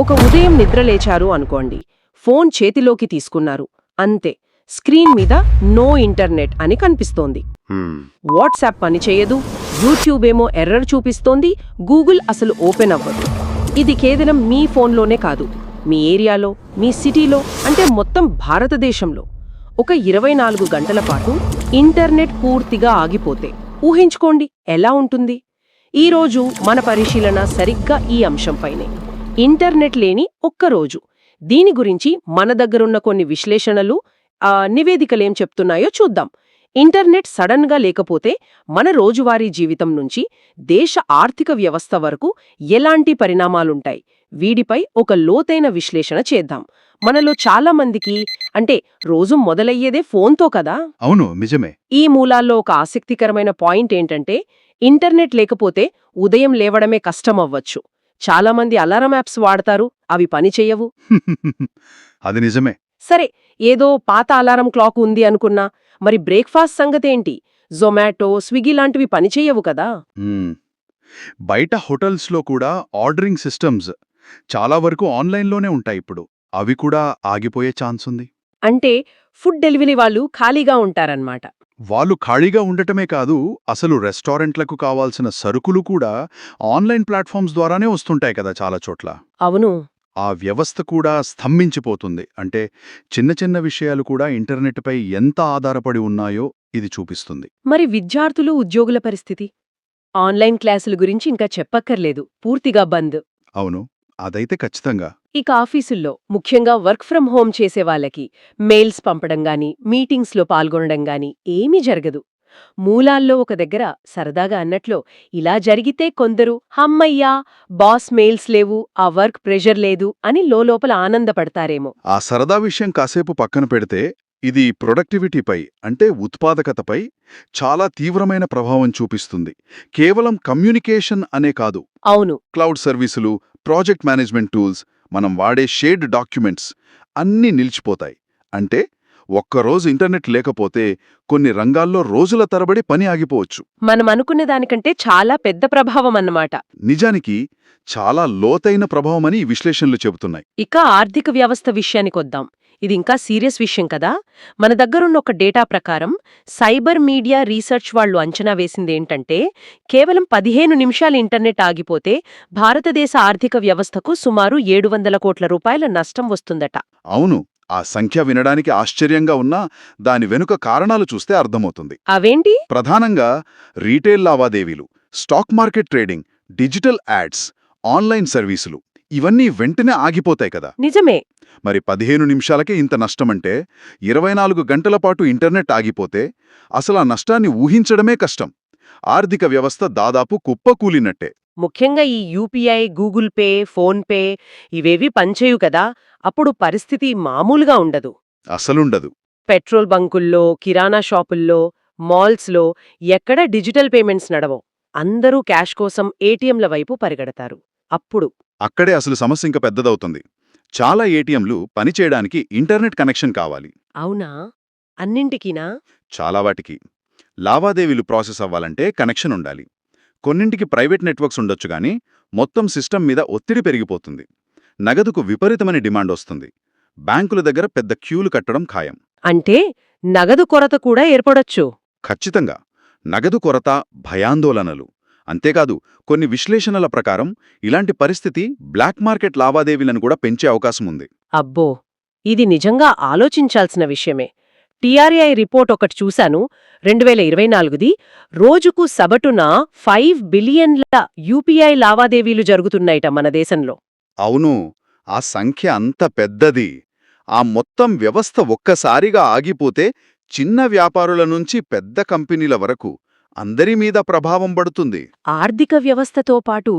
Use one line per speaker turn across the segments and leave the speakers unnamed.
ఒక ఉదయం నిద్రలేచారు అనుకోండి ఫోన్ చేతిలోకి తీసుకున్నారు అంతే స్క్రీన్ మీద నో ఇంటర్నెట్ అని కనిపిస్తోంది వాట్సాప్ పనిచేయదు యూట్యూబ్ ఏమో ఎర్రర్ చూపిస్తోంది గూగుల్ అసలు ఓపెన్ అవ్వదు ఇది కేవలం మీ ఫోన్లోనే కాదు మీ ఏరియాలో మీ సిటీలో అంటే మొత్తం భారతదేశంలో ఒక ఇరవై నాలుగు గంటల పాటు ఇంటర్నెట్ పూర్తిగా ఆగిపోతే ఊహించుకోండి ఎలా ఉంటుంది ఈరోజు మన పరిశీలన సరిగ్గా ఈ అంశంపైనే ఇంటర్నెట్ లేని ఒక్కరోజు దీని గురించి మన దగ్గరున్న కొన్ని విశ్లేషణలు నివేదికలేం చెప్తున్నాయో చూద్దాం ఇంటర్నెట్ సడన్గా లేకపోతే మన రోజువారీ జీవితం నుంచి దేశ ఆర్థిక వ్యవస్థ వరకు ఎలాంటి పరిణామాలుంటాయి వీడిపై ఒక లోతైన విశ్లేషణ చేద్దాం మనలో చాలా మందికి అంటే రోజు మొదలయ్యేదే ఫోన్తో కదా
అవును నిజమే
ఈ మూలాల్లో ఒక ఆసక్తికరమైన పాయింట్ ఏంటంటే ఇంటర్నెట్ లేకపోతే ఉదయం లేవడమే కష్టమవ్వచ్చు చాలామంది అలారం యాప్స్ వాడతారు అవి పనిచెయ్యవు అది నిజమే సరే ఏదో పాత అలారం క్లాక్ ఉంది అనుకున్నా మరి బ్రేక్ఫాస్ట్ సంగతేంటి జొమాటో స్విగ్గీ లాంటివి పనిచెయ్యవు కదా బయట హోటల్స్లో కూడా ఆర్డరింగ్ సిస్టమ్స్ చాలా వరకు ఆన్లైన్లోనే ఉంటాయి ఇప్పుడు అవి కూడా ఆగిపోయే ఛాన్స్ ఉంది అంటే ఫుడ్ డెలివరీ వాళ్ళు ఖాళీగా ఉంటారన్నమాట వాళ్ళు ఖాళీగా ఉండటమే కాదు అసలు రెస్టారెంట్లకు కావాల్సిన సరుకులు కూడా ఆన్లైన్ ప్లాట్ఫామ్స్ ద్వారానే వస్తుంటాయి కదా చాలా చోట్ల అవును ఆ వ్యవస్థ కూడా స్తంభించిపోతుంది అంటే చిన్న చిన్న విషయాలు కూడా ఇంటర్నెట్పై ఎంత ఆధారపడి ఉన్నాయో ఇది చూపిస్తుంది మరి విద్యార్థులు ఉద్యోగుల పరిస్థితి ఆన్లైన్ క్లాసుల గురించి ఇంకా చెప్పక్కర్లేదు పూర్తిగా బంద్ అవును అదైతే ఖచ్చితంగా ఇక ఆఫీసుల్లో ముఖ్యంగా వర్క్ ఫ్రం హోమ్ చేసే వాళ్ళకి మెయిల్స్ పంపడం గాని మీటింగ్స్లో పాల్గొనడం గాని ఏమీ జరగదు మూలాల్లో ఒక దగ్గర సరదాగా అన్నట్లో ఇలా జరిగితే కొందరు హమ్మయ్యా బాస్ మెయిల్స్ లేవు ఆ వర్క్ ప్రెషర్ లేదు అని లోపల ఆనందపడతారేమో ఆ సరదా విషయం కాసేపు పక్కన పెడితే ఇది ప్రొడక్టివిటీపై అంటే ఉత్పాదకతపై చాలా తీవ్రమైన ప్రభావం చూపిస్తుంది కేవలం కమ్యూనికేషన్ అనే కాదు అవును క్లౌడ్ సర్వీసులు ప్రాజెక్ట్ మేనేజ్మెంట్ టూల్స్ మనం వాడే షేడ్ డాక్యుమెంట్స్ అన్నీ నిలిచిపోతాయి అంటే ఒక్కరోజు ఇంటర్నెట్ లేకపోతే కొన్ని రంగాల్లో రోజుల తరబడి పని ఆగిపోవచ్చు మనం అనుకునే దానికంటే చాలా పెద్ద ప్రభావం అన్నమాట నిజానికి చాలా లోతైన ప్రభావమని విశ్లేషణలు చెబుతున్నాయి ఇక ఆర్థిక వ్యవస్థ విషయానికొద్దాం ఇది ఇంకా సీరియస్ విషయం కదా మన దగ్గరున్న ఒక డేటా ప్రకారం సైబర్ మీడియా రీసెర్చ్ వాళ్ళు అంచనా వేసింది ఏంటంటే కేవలం పదిహేను నిమిషాలు ఇంటర్నెట్ ఆగిపోతే భారతదేశ ఆర్థిక వ్యవస్థకు సుమారు ఏడు కోట్ల రూపాయల నష్టం వస్తుందట అవును ఆ సంఖ్య వినడానికి ఆశ్చర్యంగా ఉన్నా దాని వెనుక కారణాలు చూస్తే అర్థమవుతుంది అవేంటి ప్రధానంగా రీటైల్ లావాదేవీలు stock market trading digital ads online సర్వీసులు ఇవన్నీ వెంటనే ఆగిపోతాయి కదా నిజమే మరి పదిహేను నిమిషాలకే ఇంత నష్టమంటే ఇరవై నాలుగు గంటల పాటు ఇంటర్నెట్ ఆగిపోతే అసలు ఆ నష్టాన్ని ఊహించడమే కష్టం ఆర్థిక వ్యవస్థ దాదాపు కుప్పకూలినట్టే ముఖ్యంగా ఈ యూపీఐ గూగుల్ పే ఫోన్పే ఇవేవి పనిచేయు కదా అప్పుడు పరిస్థితి మామూలుగా ఉండదు అసలుండదు పెట్రోల్ బంకుల్లో కిరాణా షాపుల్లో మాల్స్లో ఎక్కడ డిజిటల్ పేమెంట్స్ నడవో అందరూ క్యాష్ కోసం ఏటీఎంల వైపు పరిగెడతారు అప్పుడు అక్కడే అసలు సమస్య ఇంకా పెద్దదవుతుంది చాలా ఏటీఎంలు పనిచేయడానికి ఇంటర్నెట్ కనెక్షన్ కావాలి అవునా అన్నింటికీనా చాలా వాటికి లావాదేవీలు ప్రాసెస్ అవ్వాలంటే కనెక్షన్ ఉండాలి కొన్నింటికి ప్రైవేట్ నెట్వర్క్స్ ఉండొచ్చు మొత్తం సిస్టమ్ మీద ఒత్తిడి పెరిగిపోతుంది నగదుకు విపరీతమైన డిమాండ్ వస్తుంది బ్యాంకుల దగ్గర పెద్ద క్యూలు కట్టడం ఖాయం అంటే నగదు కొరత కూడా ఏర్పడొచ్చు ఖచ్చితంగా నగదు కొరత భయాందోళనలు అంతేకాదు కొన్ని విశ్లేషణల ప్రకారం ఇలాంటి పరిస్థితి బ్లాక్ మార్కెట్ లావాదేవీలను కూడా పెంచే అవకాశం ఉంది అబ్బో ఇది నిజంగా ఆలోచించాల్సిన విషయమే టీఆర్ఐ రిపోర్ట్ ఒకటి చూశాను రెండు వేల ఇరవై నాలుగుది రోజుకు సబటున ఫైవ్ బిలియన్ల యూపీఐ లావాదేవీలు జరుగుతున్నాయట మన దేశంలో అవును ఆ సంఖ్య అంత పెద్దది ఆ మొత్తం వ్యవస్థ ఒక్కసారిగా ఆగిపోతే చిన్న వ్యాపారుల నుంచి పెద్ద కంపెనీల వరకు అందరి మీద ప్రభావం పడుతుంది ఆర్థిక వ్యవస్థతో పాటు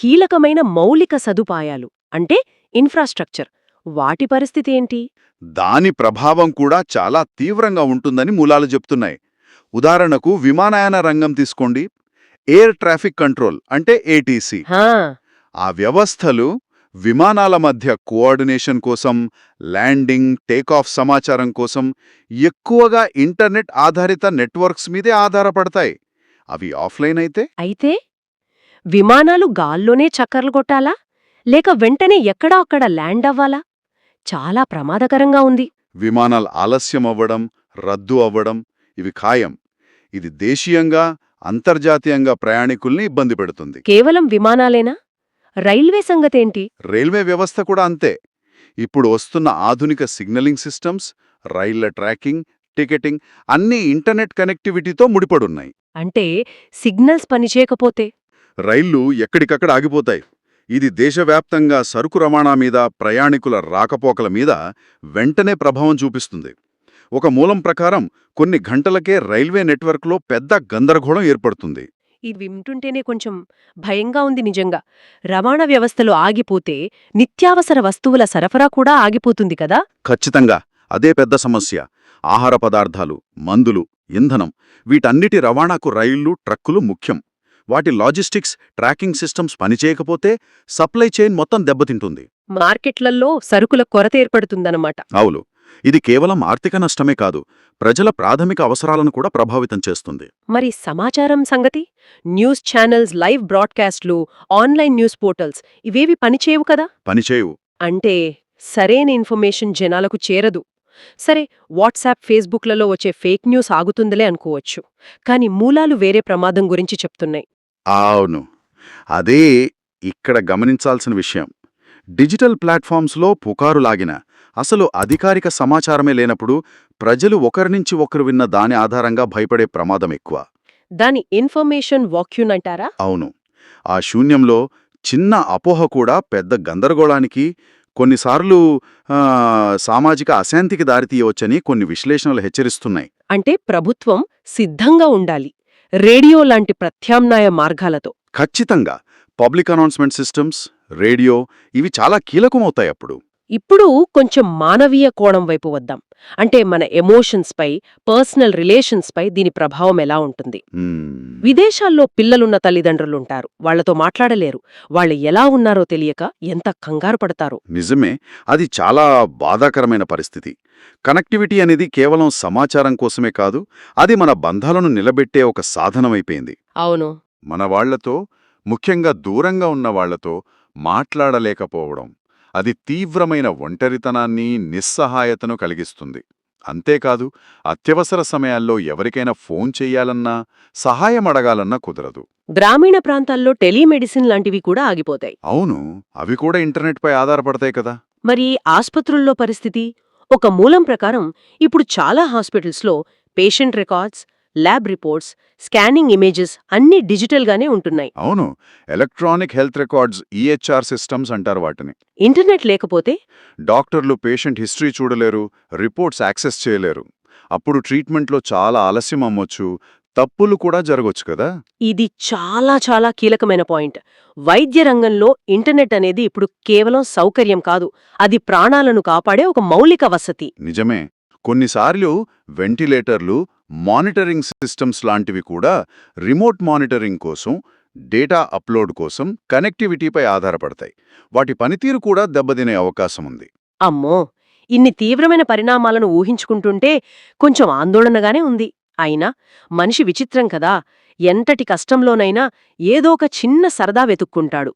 కీలకమైన మౌలిక సదుపాయాలు అంటే ఇన్ఫ్రాస్ట్రక్చర్ వాటి పరిస్థితి ఏంటి దాని ప్రభావం కూడా చాలా తీవ్రంగా ఉంటుందని మూలాలు చెప్తున్నాయి ఉదాహరణకు విమానయాన రంగం తీసుకోండి ఎయిర్ ట్రాఫిక్ కంట్రోల్ అంటే ఏటీసీ ఆ వ్యవస్థలు విమానాల మధ్య కోఆర్డినేషన్ కోసం ల్యాండింగ్ టేకాఫ్ సమాచారం కోసం ఎక్కువగా ఇంటర్నెట్ ఆధారిత నెట్వర్క్స్ మీదే ఆధారపడతాయి అవి ఆఫ్లైన్ అయితే అయితే విమానాలు గాల్లోనే చక్కర్లు కొట్టాలా లేక వెంటనే ఎక్కడా అక్కడ ల్యాండ్ అవ్వాలా చాలా ప్రమాదకరంగా ఉంది విమానాలు ఆలస్యం అవ్వడం రద్దు అవ్వడం ఇవి ఖాయం ఇది దేశీయంగా అంతర్జాతీయంగా ప్రయాణికుల్ని ఇబ్బంది పెడుతుంది కేవలం విమానాలేనా రైల్వే సంగతేంటి రైల్వే వ్యవస్థ కూడా అంతే ఇప్పుడు వస్తున్న ఆధునిక సిగ్నలింగ్ సిస్టమ్స్ రైళ్ల ట్రాకింగ్ టికెటింగ్ అన్నీ ఇంటర్నెట్ కనెక్టివిటీతో ముడిపడున్నాయి అంటే సిగ్నల్స్ పనిచేయకపోతే రైళ్లు ఎక్కడికక్కడ ఆగిపోతాయి ఇది దేశవ్యాప్తంగా సరుకు రవాణా మీద ప్రయాణికుల రాకపోకల మీద వెంటనే ప్రభావం చూపిస్తుంది ఒక మూలం ప్రకారం కొన్ని గంటలకే రైల్వే నెట్వర్క్లో పెద్ద గందరగోళం ఏర్పడుతుంది ఇది వింటుంటేనే కొంచెం భయంగా ఉంది నిజంగా రవాణా వ్యవస్థలు ఆగిపోతే నిత్యావసర వస్తువుల సరఫరా కూడా ఆగిపోతుంది కదా ఖచ్చితంగా అదే పెద్ద సమస్య ఆహార పదార్థాలు మందులు ఇంధనం వీటన్నిటి రవాణాకు రైళ్లు ట్రక్కులు ముఖ్యం వాటి లాజిస్టిక్స్ ట్రాకింగ్ సిస్టమ్స్ పనిచేయకపోతే సప్లై చైన్ మొత్తం దెబ్బతింటుంది మార్కెట్లలో సరుకుల కొరత ఏర్పడుతుందన్నమాట అవును ఇది కేవలం ఆర్థిక నష్టమే కాదు ప్రజల ప్రాథమిక అవసరాలను కూడా ప్రభావితం చేస్తుంది మరి సమాచారం సంగతి న్యూస్ ఛానల్స్ లైవ్ బ్రాడ్కాస్ట్లు ఆన్లైన్ న్యూస్ పోర్టల్స్ ఇవేవి పనిచేయవు కదా పనిచేయవు అంటే సరైన ఇన్ఫర్మేషన్ జనాలకు చేరదు సరే వాట్సాప్ ఫేస్బుక్లలో వచ్చే ఫేక్ న్యూస్ ఆగుతుందిలే అనుకోవచ్చు కానీ మూలాలు వేరే ప్రమాదం గురించి చెప్తున్నాయి అవును అదే ఇక్కడ గమనించాల్సిన విషయం డిజిటల్ ప్లాట్ఫామ్స్లో పుకారులాగిన అసలు అధికారిక సమాచారమే లేనప్పుడు ప్రజలు ఒకరి నుంచి ఒకరు విన్న దాని ఆధారంగా భయపడే ప్రమాదం ఎక్కువ దాని ఇన్ఫర్మేషన్ వాక్యూన్ అంటారా అవును ఆ శూన్యంలో చిన్న అపోహ కూడా పెద్ద గందరగోళానికి కొన్నిసార్లు సామాజిక అశాంతికి దారితీయవచ్చని కొన్ని విశ్లేషణలు హెచ్చరిస్తున్నాయి అంటే ప్రభుత్వం సిద్ధంగా ఉండాలి రేడియో లాంటి ప్రత్యామ్నాయ మార్గాలతో ఖచ్చితంగా పబ్లిక్ అనౌన్స్మెంట్ సిస్టమ్స్ రేడియో ఇవి చాలా కీలకమవుతాయి అప్పుడు ఇప్పుడు కొంచెం మానవీయ కోణం వైపు వద్దాం అంటే మన ఎమోషన్స్పై పర్సనల్ రిలేషన్స్పై దీని ప్రభావం ఎలా ఉంటుంది విదేశాల్లో పిల్లలున్న తల్లిదండ్రులుంటారు వాళ్లతో మాట్లాడలేరు వాళ్ళు ఎలా ఉన్నారో తెలియక ఎంత కంగారు పడతారు నిజమే అది చాలా బాధాకరమైన పరిస్థితి కనెక్టివిటీ అనేది కేవలం సమాచారం కోసమే కాదు అది మన బంధాలను నిలబెట్టే ఒక సాధనమైపోయింది అవును మన వాళ్లతో ముఖ్యంగా దూరంగా ఉన్న వాళ్లతో మాట్లాడలేకపోవడం అది తీవ్రమైన ఒంటరితనాన్ని నిస్సహాయతను కలిగిస్తుంది అంతేకాదు అత్యవసర సమయాల్లో ఎవరికైనా ఫోన్ చెయ్యాలన్నా సహాయం అడగాలన్నా కుదరదు గ్రామీణ ప్రాంతాల్లో టెలిమెడిసిన్ లాంటివి కూడా ఆగిపోతాయి అవును అవి కూడా ఇంటర్నెట్పై ఆధారపడతాయి కదా మరి ఆస్పత్రుల్లో పరిస్థితి ఒక మూలం ప్రకారం ఇప్పుడు చాలా హాస్పిటల్స్లో patient records lab reports scanning images అన్నీ డిజిటల్గానే ఉంటున్నాయి అవును electronic health records EHR systems అంటారు వాటిని ఇంటర్నెట్ లేకపోతే డాక్టర్లు పేషెంట్ హిస్టరీ చూడలేరు రిపోర్ట్స్ యాక్సెస్ చేయలేరు అప్పుడు ట్రీట్మెంట్లో చాలా ఆలస్యం అమ్మొచ్చు తప్పులు కూడా జరగొచ్చు కదా ఇది చాలా చాలా కీలకమైన పాయింట్ వైద్య రంగంలో ఇంటర్నెట్ అనేది ఇప్పుడు కేవలం సౌకర్యం కాదు అది ప్రాణాలను కాపాడే ఒక మౌలిక వసతి నిజమే కొన్నిసార్లు వెంటిలేటర్లు మానిటరింగ్ సిస్టమ్స్ లాంటివి కూడా రిమోట్ మానిటరింగ్ కోసం డేటా అప్లోడ్ కోసం కనెక్టివిటీపై ఆధారపడతాయి వాటి పనితీరు కూడా దెబ్బతినే అవకాశం ఉంది అమ్మో ఇన్ని తీవ్రమైన పరిణామాలను ఊహించుకుంటుంటే కొంచెం ఆందోళనగానే ఉంది అయినా మనిషి విచిత్రం కదా ఎంతటి కష్టంలోనైనా ఏదో ఒక చిన్న సరదా వెతుక్కుంటాడు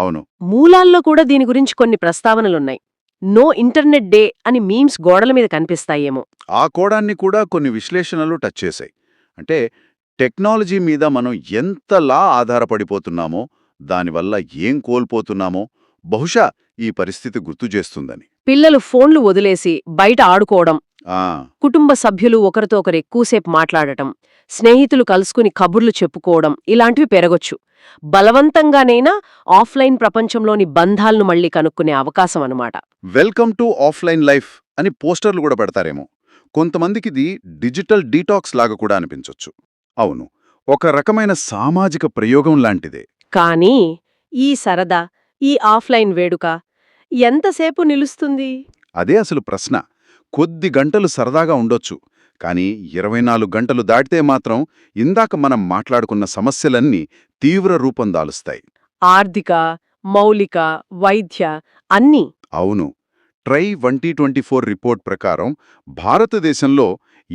అవును మూలాల్లో కూడా దీని గురించి కొన్ని ప్రస్తావనలున్నాయి నో ఇంటర్నెట్ డే అని మీమ్స్ గోడల మీద కనిపిస్తాయేమో ఆ కోడాన్ని కూడా కొన్ని విశ్లేషణలు టచ్ చేశాయి అంటే టెక్నాలజీ మీద మనం ఎంతలా ఆధారపడిపోతున్నామో దానివల్ల ఏం కోల్పోతున్నామో బహుశా ఈ పరిస్థితి గుర్తు చేస్తుందని పిల్లలు ఫోన్లు వదిలేసి బయట ఆడుకోవడం కుటుంబ సభ్యులు ఒకరితో ఒకరు ఎక్కువసేపు మాట్లాడటం స్నేహితులు కలుసుకుని కబుర్లు చెప్పుకోవడం ఇలాంటివి పెరగొచ్చు బలవంతంగానైనా ఆఫ్లైన్ ప్రపంచంలోని బంధాలను మళ్లీ కనుక్కునే అవకాశం అనమాట వెల్కమ్ టు ఆఫ్లైన్ లైఫ్ అని పోస్టర్లు కూడా పెడతారేమో కొంతమందికి డిజిటల్ డీటాక్స్ లాగా కూడా అనిపించవచ్చు అవును ఒక రకమైన సామాజిక ప్రయోగం లాంటిదే కానీ ఈ సరదా ఈ ఆఫ్లైన్ వేడుక ఎంతసేపు నిలుస్తుంది అదే అసలు ప్రశ్న కొద్ది గంటలు సరదాగా ఉండొచ్చు కానీ ఇరవై నాలుగు గంటలు దాటితే మాత్రం ఇందాక మనం మాట్లాడుకున్న సమస్యలన్నీ తీవ్ర రూపం దాలుస్తాయి ఆర్థిక మౌలిక వైద్య అన్నీ అవును TRAI twenty twenty four report ప్రకారం భారతదేశంలో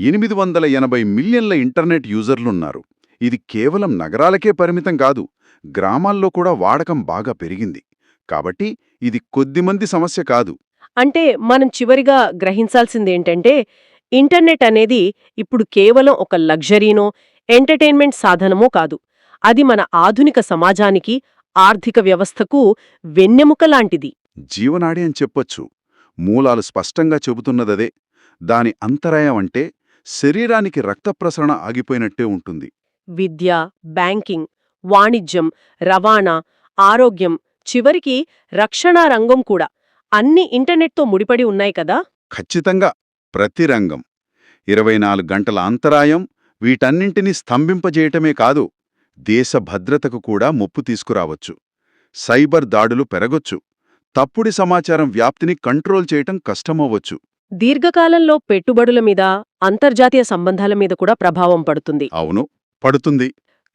ఎనిమిది వందల ఎనభై మిలియన్ల ఇంటర్నెట్ యూజర్లున్నారు ఇది కేవలం నగరాలకే పరిమితం కాదు గ్రామాల్లో కూడా వాడకం బాగా పెరిగింది కాబట్టి ఇది కొద్దిమంది సమస్య కాదు అంటే మనం చివరిగా గ్రహించాల్సిందేంటంటే ఇంటర్నెట్ అనేది ఇప్పుడు కేవలం ఒక లగ్జరీనో ఎంటర్టైన్మెంట్ సాధనమో కాదు అది మన ఆధునిక సమాజానికి ఆర్థిక వ్యవస్థకు వెన్నెముక లాంటిది జీవనాడి అని చెప్పొచ్చు మూలాలు స్పష్టంగా చెబుతున్నదదే దాని అంతరాయం అంటే శరీరానికి రక్త ప్రసరణ ఆగిపోయినట్టే ఉంటుంది విద్య బ్యాంకింగ్ వాణిజ్యం రవాణా ఆరోగ్యం చివరికి రక్షణా రంగం కూడా అన్ని ఇంటర్నెట్తో ముడిపడి ఉన్నాయి కదా ఖచ్చితంగా ప్రతి రంగం ఇరవై గంటల అంతరాయం వీటన్నింటినీ స్తంభింపజేయటమే కాదు దేశ భద్రతకు కూడా ముప్పు తీసుకురావచ్చు సైబర్ దాడులు పెరగొచ్చు తప్పుడు సమాచారం వ్యాప్తిని కంట్రోల్ చేయటం కష్టమవ్వచ్చు దీర్ఘకాలంలో పెట్టుబడుల మీద అంతర్జాతీయ సంబంధాల మీద కూడా ప్రభావం పడుతుంది అవును పడుతుంది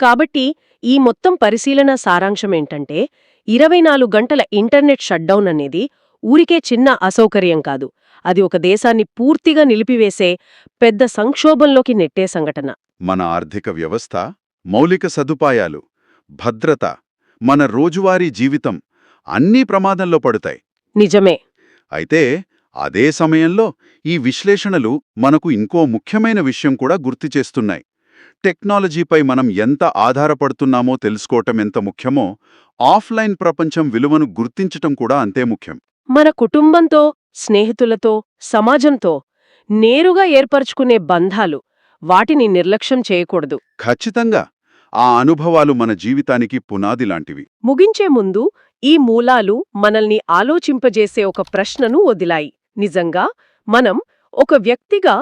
కాబట్టి ఈ మొత్తం పరిశీలన సారాంశం ఏంటంటే ఇరవై గంటల ఇంటర్నెట్ షట్డౌన్ అనేది ఊరికే చిన్న అసౌకర్యం కాదు అది ఒక దేశాన్ని పూర్తిగా నిలిపివేసే పెద్ద సంక్షోభంలోకి నెట్టే సంఘటన మన ఆర్థిక వ్యవస్థ మౌలిక సదుపాయాలు భద్రత మన రోజువారీ జీవితం అన్నీ ప్రమాదంలో పడతాయి నిజమే అయితే అదే సమయంలో ఈ విశ్లేషణలు మనకు ఇంకో ముఖ్యమైన విషయం కూడా గుర్తు చేస్తున్నాయి టెక్నాలజీపై మనం ఎంత ఆధారపడుతున్నామో తెలుసుకోవటం ఎంత ముఖ్యమో ఆఫ్లైన్ ప్రపంచం విలువను గుర్తించటం కూడా అంతే ముఖ్యం మన కుటుంబంతో స్నేహితులతో సమాజంతో నేరుగా ఏర్పరచుకునే బంధాలు వాటిని నిర్లక్ష్యం చేయకూడదు ఖచ్చితంగా ఆ అనుభవాలు మన జీవితానికి పునాది లాంటివి ముగించే ముందు ఈ మూలాలు మనల్ని ఆలోచింపజేసే ఒక ప్రశ్నను వదిలాయి నిజంగా మనం ఒక వ్యక్తిగా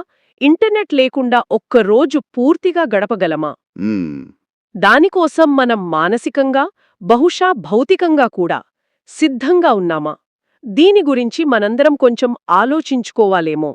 ఇంటర్నెట్ లేకుండా ఒక్కరోజు పూర్తిగా గడపగలమా దానికోసం మనం మానసికంగా బహుశా భౌతికంగా కూడా సిద్ధంగా ఉన్నామా దీని గురించి మనందరం కొంచెం ఆలోచించుకోవాలేమో